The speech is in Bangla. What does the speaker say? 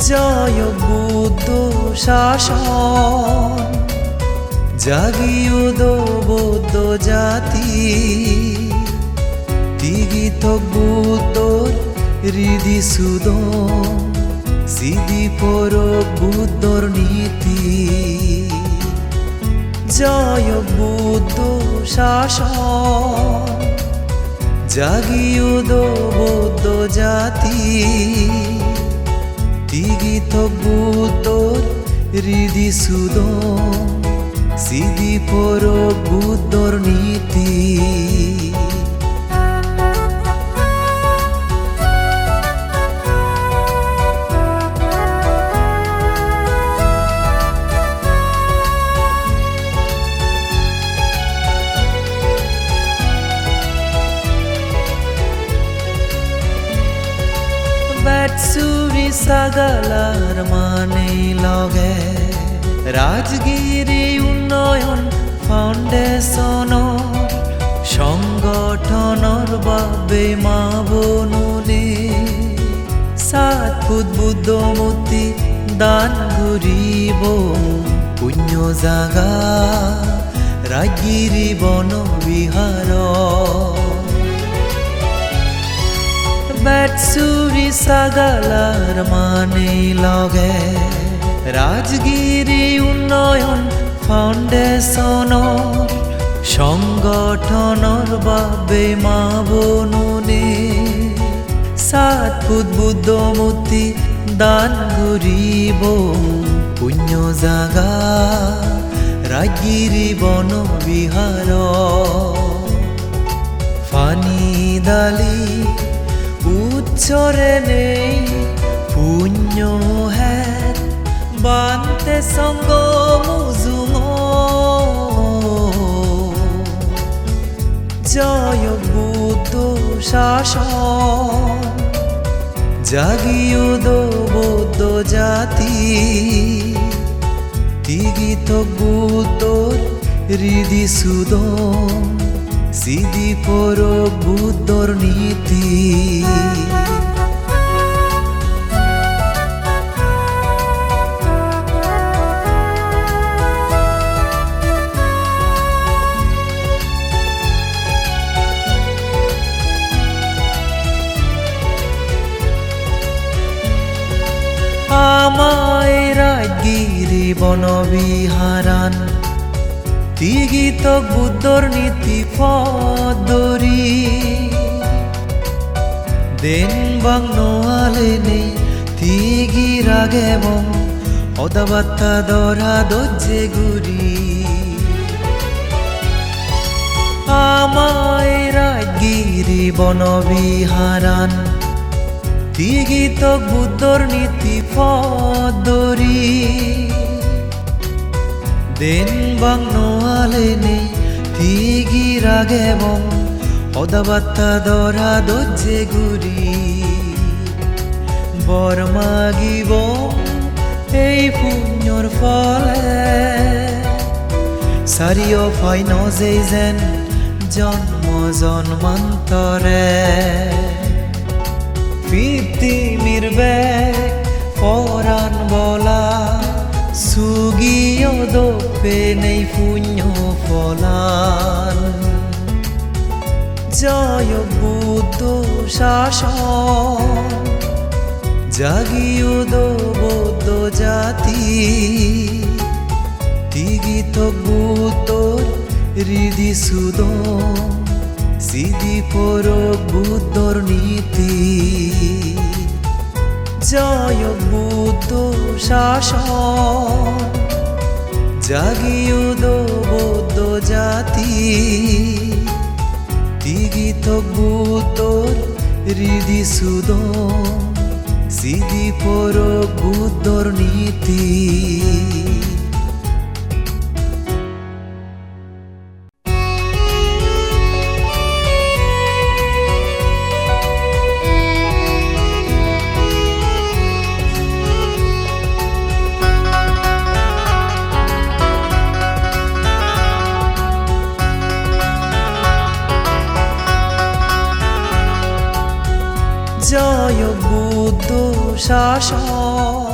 জয় বুদ্ধ শাসন। জাগিও দো বৌদ্ধ জাতি। তিগিত বুদ্ধর হৃদি সুদম সিদি পর বুদ্ধর নীতি। জয় বুদ্ধ শাসন। জাগিও দো বৌদ্ধ জাতি। তিগিত বুদ্ধর হৃদি সুদম সিদি পর বুদ্ধর নীতি সাগালার মানে লগে। রাজগিরি উন্নয়ন ফাউন্ডেশনৰ সংগঠনৰ বাবে মা বনুনে সাত ফুট বুদ্ধমূৰ্তি দান ঘূৰিব পুণ্য জাগা। ৰাগিৰি বন বাটসুরি সাগালার মানে লগে রাজগিরি উন্নয়ন ফাউন্ডেশনৰ সংগঠনৰ বাবে মা বনুনে সাত ফুট বুদ্ধমূৰ্তি দান ঘূৰিব পুণ্য জাগা ৰাগিৰি বন বিহাৰ ফানি দালি নেই পুণ্য হ্যাঁ বান্তে সঙ্গ মুজুম। জয় বুদ্ধ শাসন জাগিও দো বৌদ্ধ জাতি। তিগিত বুদ্ধর হৃদি সুদম। সিদি পর বুদ্ধর নীতি। আমায় রাগিরি বনবিহারান তিগিত বুদ্ধর নীতি পদরি। দেন বাং নোয়ালে নে তিগি রাগে বং অদাবাত্তা দরা দজ্জে গুরি। আমায় রাগিরি বনবিহারান, তিগিত বুদ্ধর নীতি পদরি। দেন বাং নোয়ালে বং অদাবাত্তা দরা দজ্জে গুরি বরমাগিব এই পুণ্যর ফলে। সারিও ফাই নজে যেন জন্ম জন্মান্তরে। পৃথিবীর ব্যাগ পরাণ বলা, সুগিও দোপে নেই ফলান জয় বুদ্ধ শাসন জাগিও বৌদ্ধ জাতি। তিগিত বুদ্ধর হৃদি সুদম সিদি পর বুদ্ধর নীতি। জয় বুদ্ধ শাসন জাগিও বৌদ্ধ জাতি। তিগিত বুদ্ধর হৃদি সুদম সিদি পর বুদ্ধর নীতি। জয় বুদ্ধ শাসন